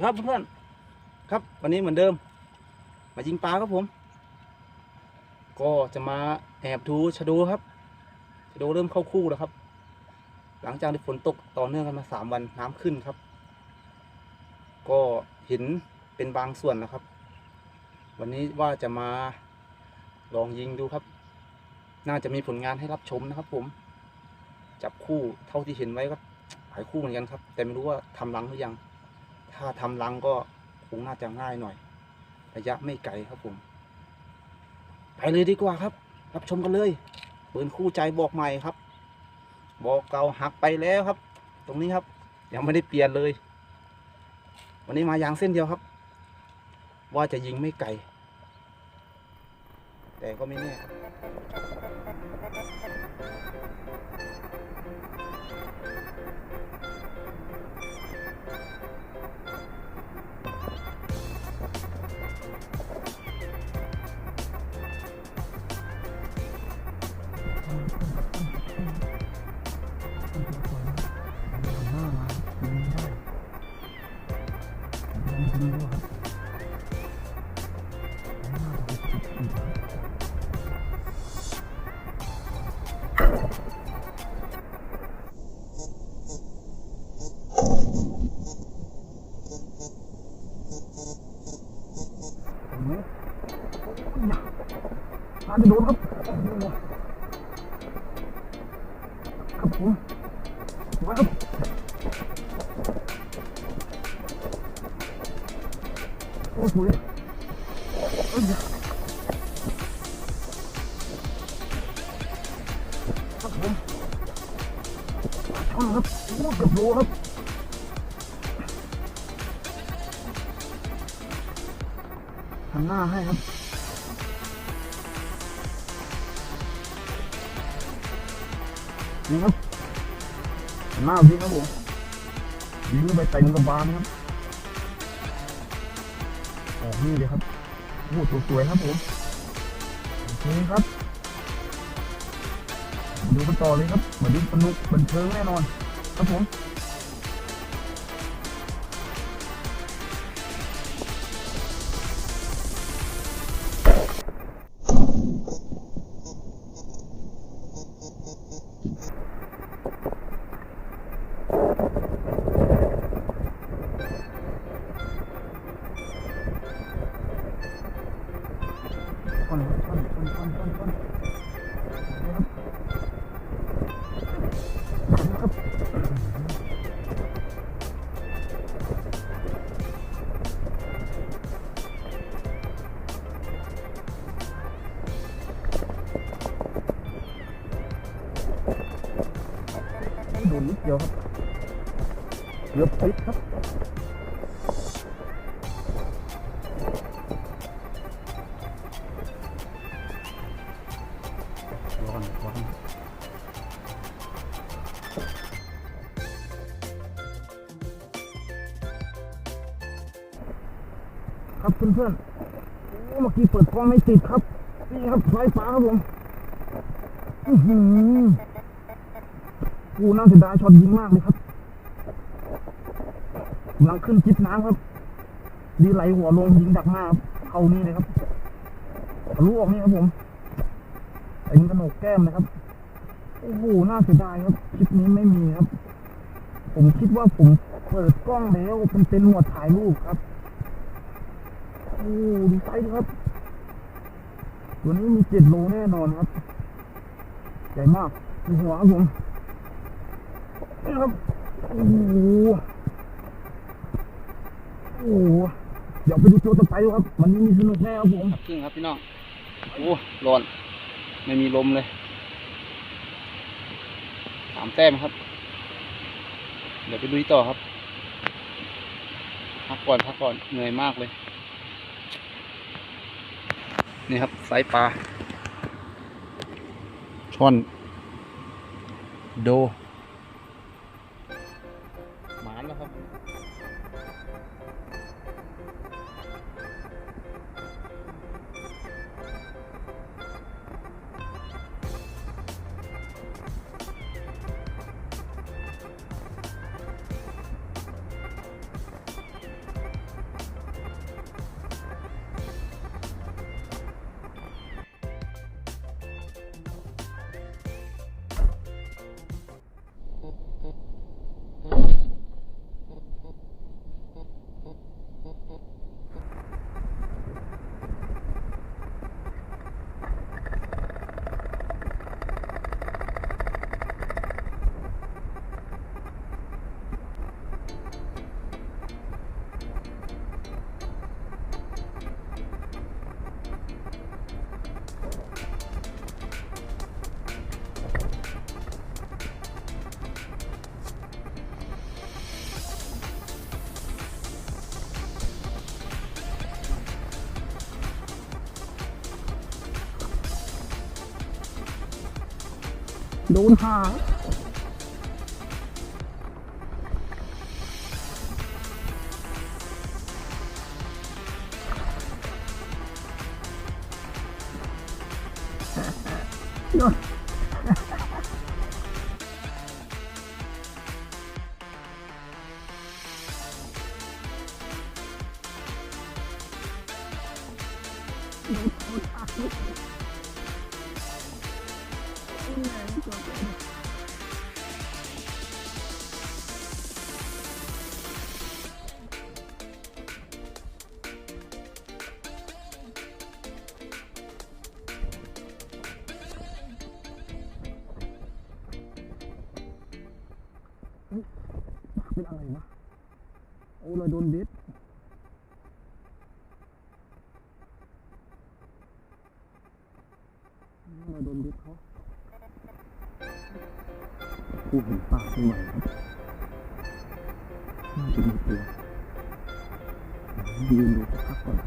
ครับเพื่อนๆครับ วันนี้เหมือนเดิม มายิงปลาครับผม ก็จะมาแอบดูชะโดครับชะโดเริ่มเข้าคู่แล้วครับ หลังจากที่ฝนตกต่อเนื่องกันมาสามวันน้ำขึ้นครับ ก็เห็นเป็นบางส่วนนะครับ วันนี้ว่าจะมาลองยิงดูครับ น่าจะมีผลงานให้รับชมนะครับ ผม จับคู่เท่าที่เห็นไว้ก็หลายคู่เหมือนกันครับ แต่ไม่รู้ว่าทำรังหรือยัง ถ้าทำรังก็คงน่าจะง่ายหน่อย ระยะไม่ไกลครับผม ไปเลยดีกว่าครับ รับชมกันเลยปืนคู่ใจบอกใหม่ครับ บอกเก่าหักไปแล้วครับ ตรงนี้ครับ ยังไม่ได้เปลี่ยนเลย วันนี้มายางเส้นเดียวครับ ว่าจะยิงไม่ไกล แต่ก็ไม่แน่ ครับอาจะโดนครับ หันหน้าให้ครับนี่ครับหน้าพี่ครับผมยิงไปเต็มกระบาลครับออกนี่เลยครับโอ้สวยๆครับผมโอเคครับดูกันต่อเลยครับวันนี้สนุกบันเทิงแน่นอน ครับผม นนิดเดียวครับเกือบติดครับร้อนร้อนครับเพื่อนๆโอ้เมื่อกี้เปิดกล้องไม่ติดครับ นี่ครับสายฟ้าครับผม อื้อหือ กูน่าเสียดายช็อตยิงมากเลยครับกำลังขึ้นจิบน้ำครับ ดีไหลหัวลงยิงดักหน้าครับเข้านี่เลยครับทะลุออกนี่ครับผมเป็นกระโหนกแก้มนะครับ โอ้โห น่าเสียดายครับ คลิปนี้ไม่มีครับ ผมคิดว่าผมเปิดกล้องแล้วมันเป็นหมวดถ่ายรูปครับ โอ้ดูไซส์ครับ ตัวนี้มีเจ็ดโลแน่นอนครับ ใหญ่มากดูหัวครับผม นี่ครับโอ้โหโอ้โหเดี๋ยวไปดูตัวต่อไปครับ มันมีสนุกแน่ครับผมจริงครับพี่น้องโอ้ร้อน ไม่มีลมเลยสามแต้มครับ เดี๋ยวไปลุยต่อครับพักก่อนพักก่อนเหนื่อยมากเลย นี่ครับไซส์ปลาช่อน โด โดนหา เป็นอะไรวะ โอ้เราโดนเบ็ดเราโดนเบ็ดเขาผู้เห็นปากไม่ไหวครับน่าจะมีตัวยืนดูสักพักก่อน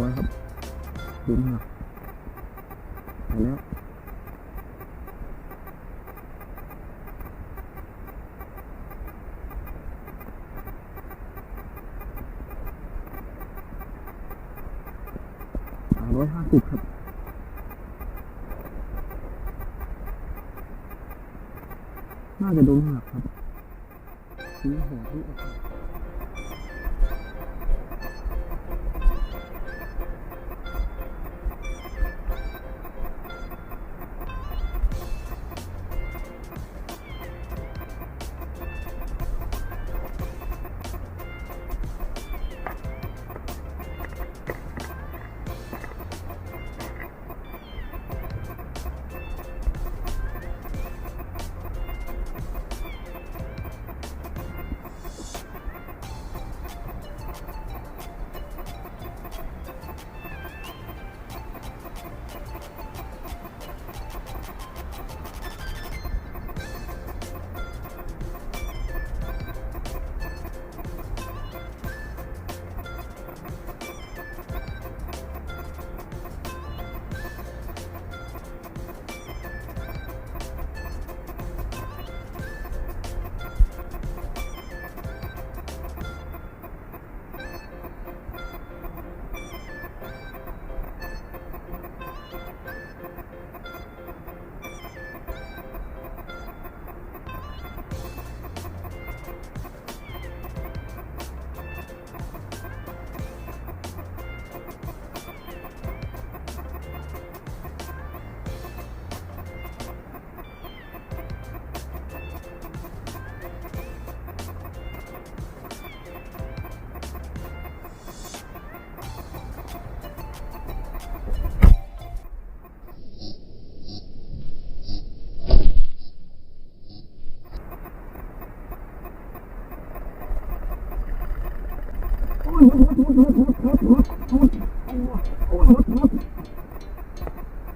ร้อยครับดนหักไปแล้วสามร้อยห้าสิบครับน่าจะโดนหักครับชี้หัวที่ออก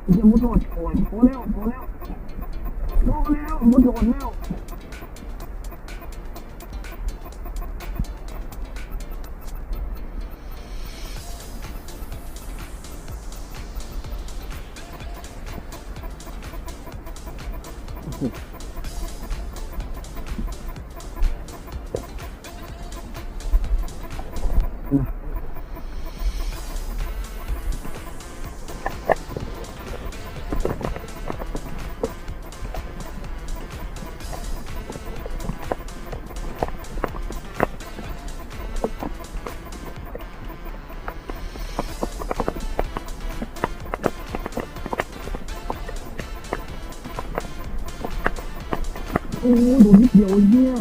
이제 못 도와 보내요 보내요 보내요 못 도와요 Thank you. เดียวไอ้เหี้ย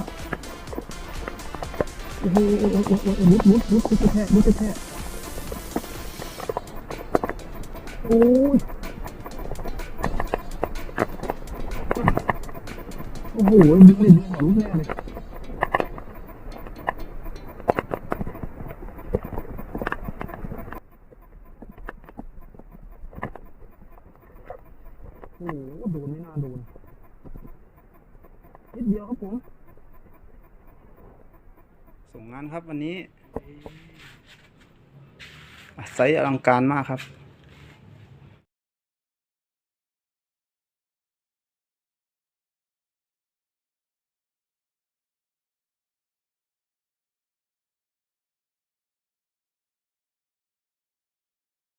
โอ้โหโอ้โหโอ้โหมุดมุดมุดลุดแค่มุดแค่โอ้ยโอ้โหดึงเลยดึงหัวลุกแน่เลยโอ้โหโดนไม่น่าโดนนิดเดียวครับ ผมส่งงานครับวันนี้ไซส์อลังการมากครับ